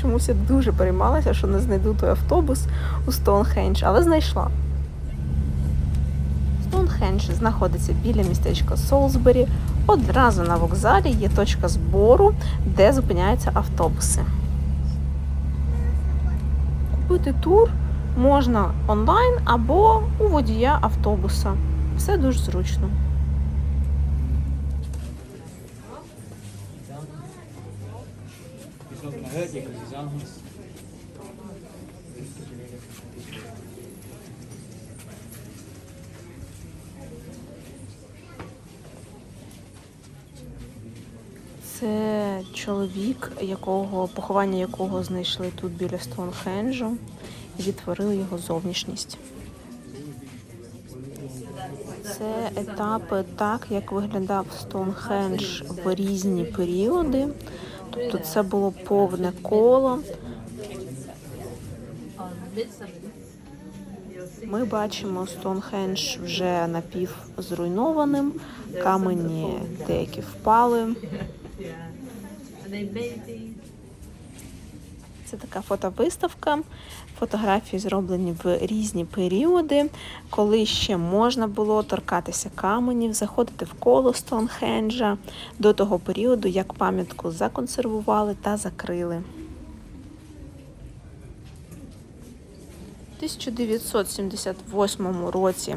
чомусь я дуже переймалася, що не знайду той автобус у Стоунхендж, але знайшла. Стоунхендж знаходиться біля містечка Солсбері. Одразу на вокзалі є точка збору, де зупиняються автобуси. Купити тур можна онлайн або у водія автобуса. Все дуже зручно. He's not going to hurt you because he's honest. Це чоловік, якого поховання якого знайшли тут біля Стоунхенджу і відтворили його зовнішність. Це етапи так, як виглядав Стоунхендж в різні періоди. Тобто це було повне коло. Ми бачимо Стоунхендж вже напівзруйнованим, камені деякі впали. Це така фотовиставка. Фотографії зроблені в різні періоди, коли ще можна було торкатися каменів, заходити в коло Стоунхенджа до того періоду, як пам'ятку законсервували та закрили. 1978 році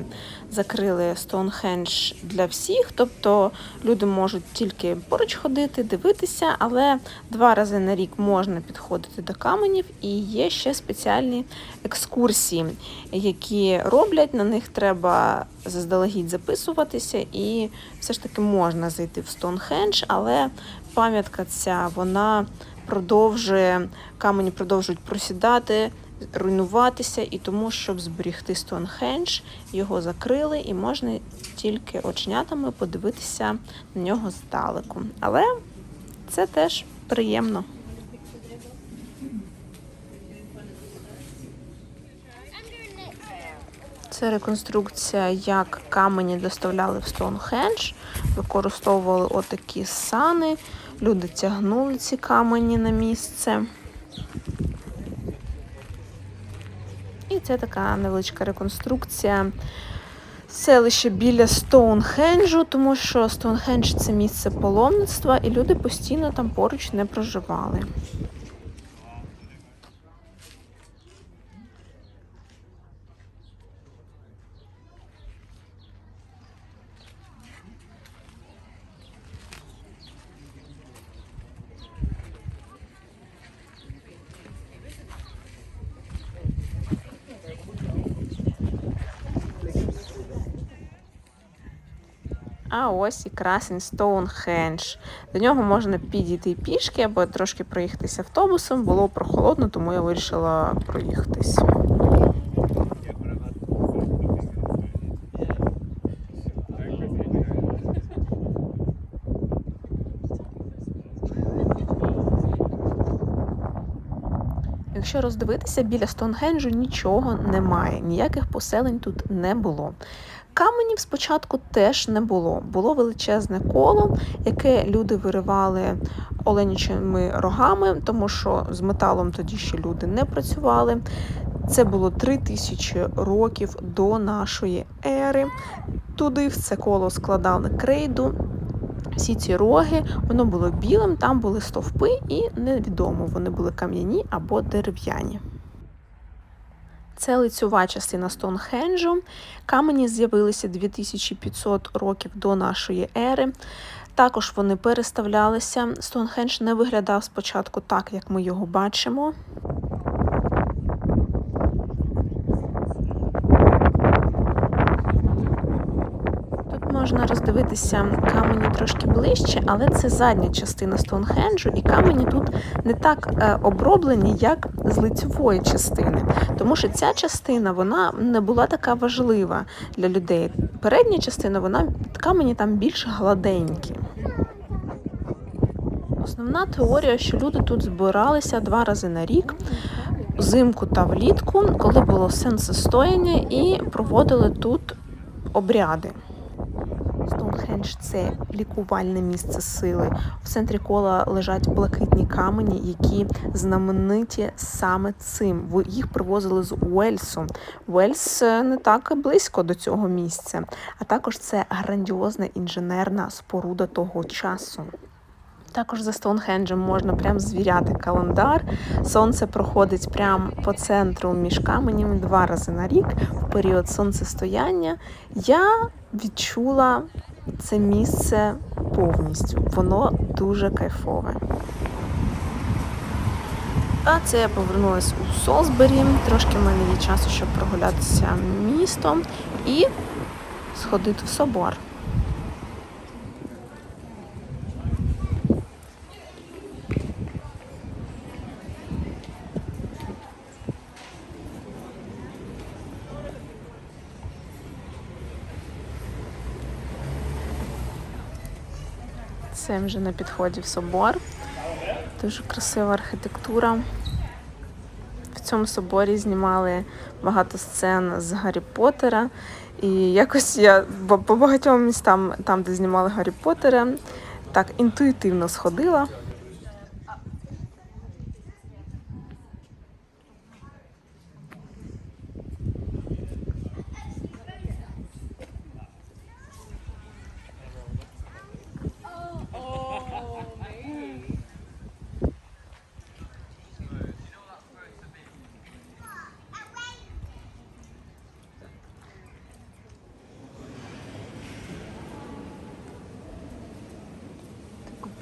закрили Стоунхендж для всіх, тобто люди можуть тільки поруч ходити, дивитися, але два рази на рік можна підходити до каменів, і є ще спеціальні екскурсії, які роблять. На них треба заздалегідь записуватися, і все ж таки можна зайти в Стоунхендж, але пам'ятка ця вона продовжує камені продовжують просідати руйнуватися, і тому, щоб зберігти Стоунхендж, його закрили, і можна тільки оченятами подивитися на нього здалеку. Але це теж приємно. Це реконструкція, як камені доставляли в Стоунхендж. Використовували отакі сани. Люди тягнули ці камені на місце. Це така невеличка реконструкція селища біля Стоунхенджу, тому що Стоунхендж це місце паломництва, і люди постійно там поруч не проживали. А ось і красень Стоунхендж. До нього можна підійти пішки або трошки проїхатися автобусом. Було прохолодно, тому я вирішила проїхатись. Якщо роздивитися, біля Стоунхенджу нічого немає, ніяких поселень тут не було. Каменів спочатку теж не було. Було величезне коло, яке люди виривали оленячими рогами, тому що з металом тоді ще люди не працювали. Це було три тисячі років до нашої ери. Туди в це коло складали крейду. Всі ці роги, воно було білим, там були стовпи, і невідомо, вони були кам'яні або дерев'яні. Це лицьова частина Стоунхенджу. Камені з'явилися 2500 років до нашої ери. Також вони переставлялися. Стоунхендж не виглядав спочатку так, як ми його бачимо. Можна роздивитися камені трошки ближче, але це задня частина Стоунхенджу, і камені тут не так е, оброблені, як з лицьової частини. Тому що ця частина вона не була така важлива для людей. Передня частина, вона камені там більш гладенькі. Основна теорія, що люди тут збиралися два рази на рік, взимку та влітку, коли було сонцестояння, і проводили тут обряди. Стоунхендж це лікувальне місце сили. В центрі кола лежать блакитні камені, які знамениті саме цим. Їх привозили з Уельсу. Уельс е, не так близько до цього місця, а також це грандіозна інженерна споруда того часу. Також за Стоунхенджем можна прям звіряти календар. Сонце проходить прямо по центру між каменями два рази на рік в період сонцестояння. Я відчула це місце повністю. Воно дуже кайфове. А це я повернулася у Солсбері. Трошки в мене є часу, щоб прогулятися містом і сходити в собор. Це вже на підході в собор. Дуже красива архітектура. В цьому соборі знімали багато сцен з Гаррі Поттера. І якось я по багатьом містам, там, де знімали Гаррі Поттера, так інтуїтивно сходила.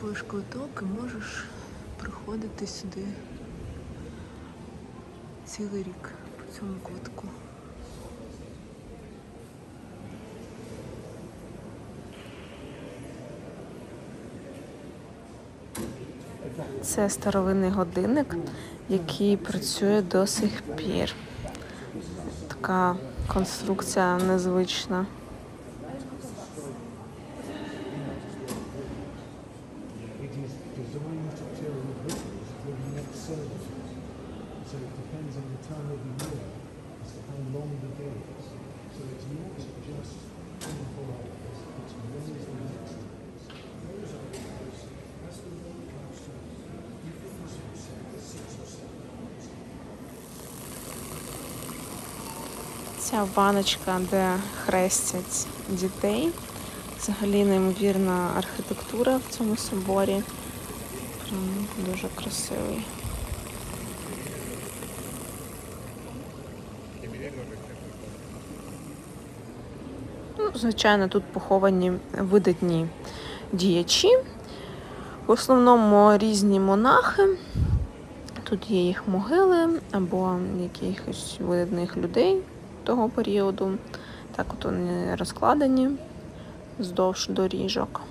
Купуєш квиток і можеш приходити сюди цілий рік по цьому квитку. Це старовинний годинник, який працює до сих пір. Така конструкція незвична. Ця ваночка, де хрестять дітей. Взагалі неймовірна архітектура в цьому соборі. Прям дуже красивий. Ну, звичайно, тут поховані видатні діячі. В основному різні монахи. Тут є їх могили або якихось видатних людей того періоду. Так от вони розкладені вздовж доріжок.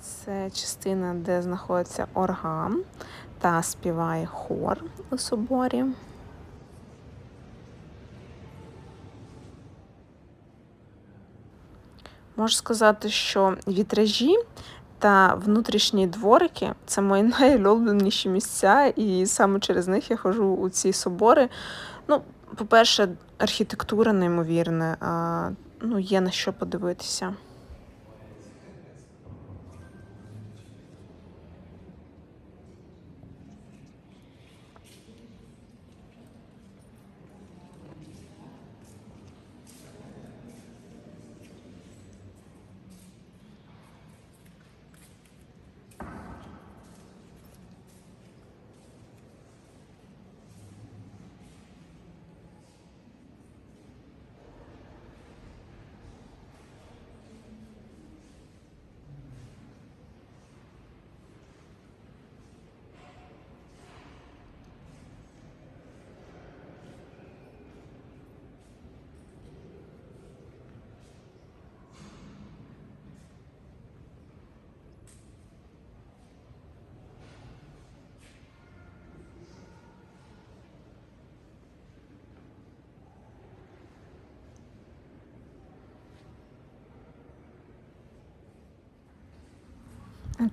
Це частина, де знаходиться орган та співає хор у соборі. Можу сказати, що вітражі та внутрішні дворики це мої найулюбленіші місця, і саме через них я ходжу у ці собори. Ну, по-перше, архітектура неймовірна, а, ну, є на що подивитися.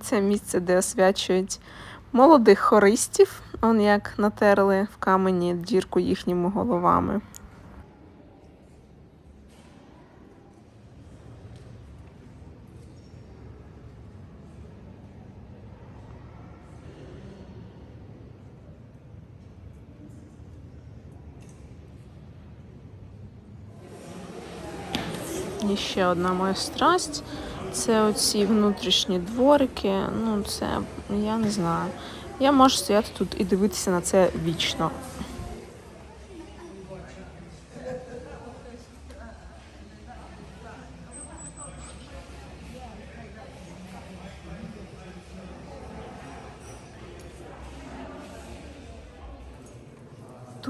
Це місце, де освячують молодих хористів, он як натерли в камені дірку їхніми головами. І ще одна моя страсть. Це оці внутрішні дворики. Ну, це я не знаю. Я можу стояти тут і дивитися на це вічно.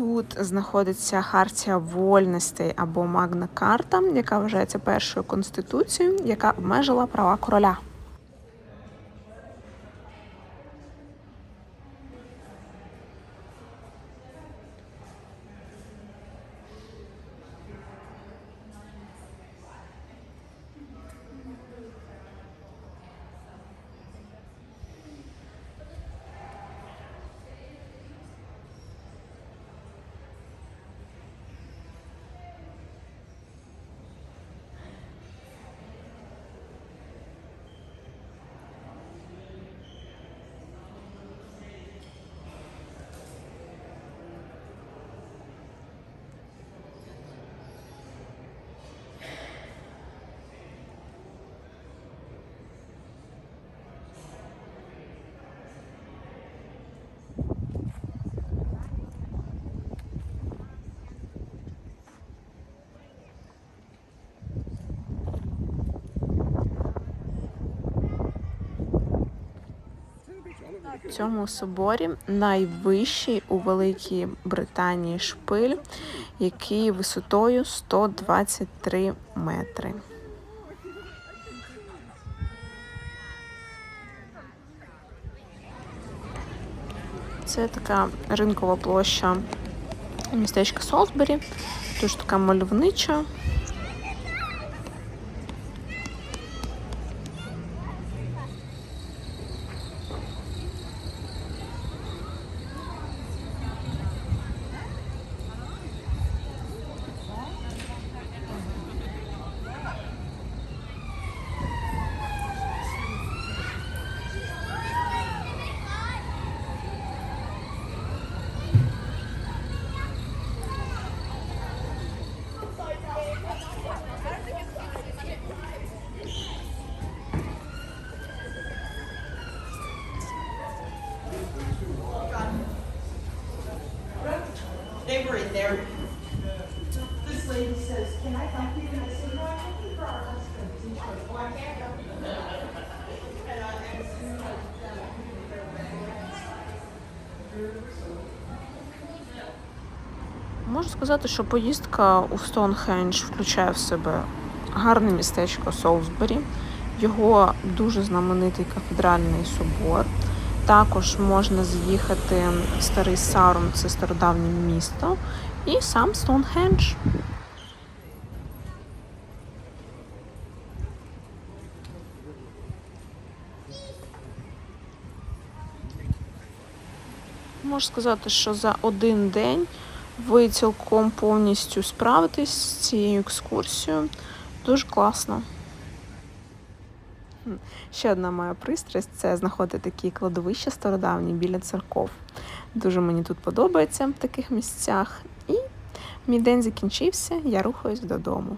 Тут знаходиться хартія вольностей або Магна Карта, яка вважається першою конституцією, яка обмежила права короля. Цьому соборі найвищий у Великій Британії шпиль, який висотою 123 метри. Це така ринкова площа містечка Солсбері, дуже така мальовнича. Можу сказати, що поїздка у Стоунхендж включає в себе гарне містечко Солсбері, його дуже знаменитий кафедральний собор. Також можна з'їхати в старий Сарум, це стародавнє місто, і сам Стоунхендж. Можу сказати, що за один день ви цілком повністю справитесь з цією екскурсією. Дуже класно. Ще одна моя пристрасть це знаходити такі кладовища стародавні біля церков. Дуже мені тут подобається в таких місцях. І мій день закінчився, я рухаюсь додому.